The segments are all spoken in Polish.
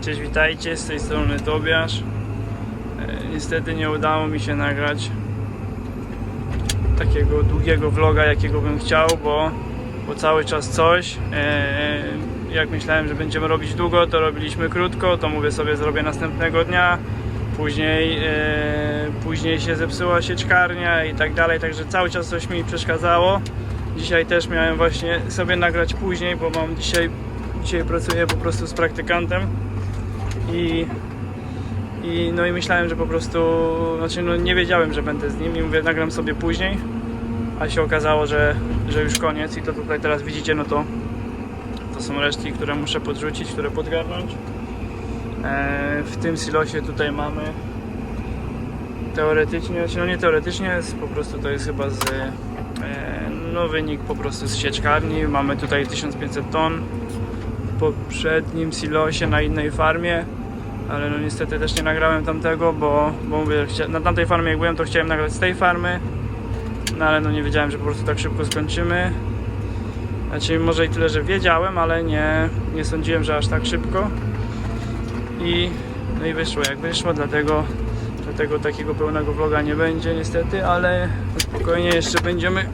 Cześć, witajcie, z tej strony Tobiasz. E, Niestety nie udało mi się nagrać takiego długiego vloga, jakiego bym chciał, bo, bo cały czas coś. E, Jak myślałem, że będziemy robić długo, to robiliśmy krótko, to mówię sobie zrobię następnego dnia. Później, e, później się zepsuła sieczkarnia i tak dalej, także cały czas coś mi przeszkadzało. Dzisiaj też miałem właśnie sobie nagrać później, bo mam dzisiaj, dzisiaj pracuję po prostu z praktykantem i, i no i myślałem, że po prostu, znaczy no nie wiedziałem, że będę z nim i mówię nagram sobie później, a się okazało, że, że już koniec i to tutaj teraz widzicie, no to to są resztki, które muszę podrzucić, które podgarnąć. E, w tym silosie tutaj mamy teoretycznie, znaczy no nie teoretycznie, jest, po prostu to jest chyba z e, no wynik po prostu z sieczkarni. Mamy tutaj 1500 ton poprzednim silosie na innej farmie, ale no niestety też nie nagrałem tamtego, bo, bo mówię, na tamtej farmie jak byłem to chciałem nagrać z tej farmy, no ale no nie wiedziałem, że po prostu tak szybko skończymy. Znaczy może i tyle, że wiedziałem, ale nie, nie sądziłem, że aż tak szybko. I no i wyszło jak wyszło, dlatego, dlatego takiego pełnego vloga nie będzie niestety, ale spokojnie jeszcze będziemy,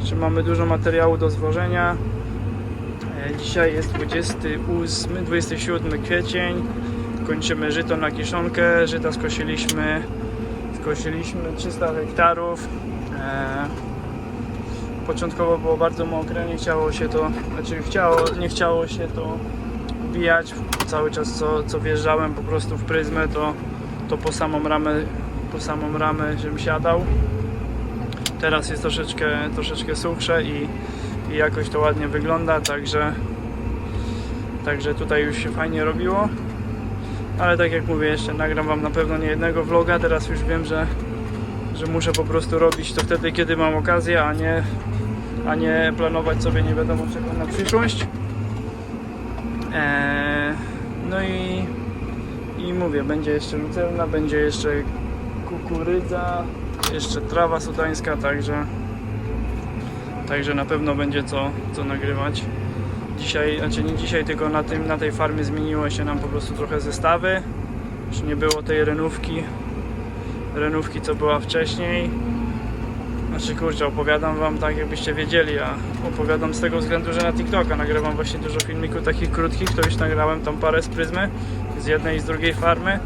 jeszcze mamy dużo materiału do zwożenia. E, Dzisiaj jest 28, 27 kwiecień. Kończymy żyto na kiszonkę. Żyta skosiliśmy, skosiliśmy 300 hektarów. E, Początkowo było bardzo mokre, nie chciało się to, znaczy chciało, nie chciało się to bijać. Cały czas co, co wjeżdżałem po prostu w pryzmę, to, to po samą ramę, po samą ramę, żebym siadał. Teraz jest troszeczkę, troszeczkę suchsze i, i jakoś to ładnie wygląda, także, także tutaj już się fajnie robiło. Ale tak jak mówię, jeszcze nagram Wam na pewno nie jednego vloga. Teraz już wiem, że, że muszę po prostu robić to wtedy, kiedy mam okazję, a nie, a nie planować sobie nie wiadomo czego na przyszłość. Eee, no i, i mówię, będzie jeszcze lucerna, będzie jeszcze kukurydza, jeszcze trawa sudańska, także także na pewno będzie co, co nagrywać. Dzisiaj, znaczy nie dzisiaj, tylko na, tym, na tej farmie zmieniło się nam po prostu trochę zestawy. Już nie było tej renówki, renówki co była wcześniej. Znaczy kurczę, opowiadam wam tak jakbyście wiedzieli, a opowiadam z tego względu, że na TikToka nagrywam właśnie dużo filmików takich krótkich, to już nagrałem tam parę z pryzmy, z jednej i z drugiej farmy. Eee,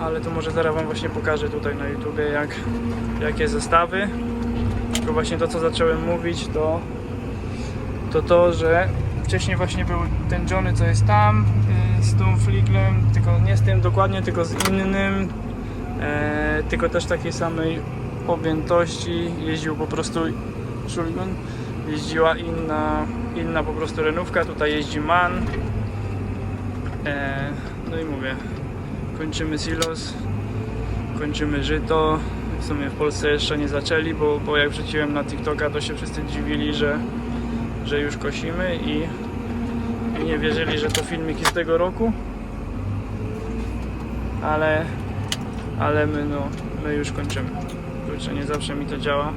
ale to może zaraz wam właśnie pokażę tutaj na YouTubie jak, jakie zestawy. Tylko właśnie to co zacząłem mówić to to to, że wcześniej właśnie był ten Johnny co jest tam yy, z tą fliglem, tylko nie z tym dokładnie, tylko z innym e, tylko też takiej samej objętości. Jeździł po prostu Shulgun jeździła inna, inna po prostu renówka, tutaj jeździ MAN. E, no i mówię kończymy silos kończymy żyto w sumie w Polsce jeszcze nie zaczęli, bo, bo jak wrzuciłem na TikToka to się wszyscy dziwili, że, że już kosimy i, i nie wierzyli, że to filmiki z tego roku ale ale my no, my już kończymy. Kurczę, nie zawsze mi to działa.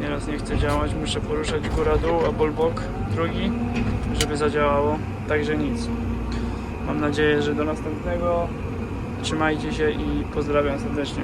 Nieraz nie chce działać, muszę poruszać góra-dół, albo bok drugi, żeby zadziałało. Także nic. Mam nadzieję, że do następnego. Trzymajcie się i pozdrawiam serdecznie.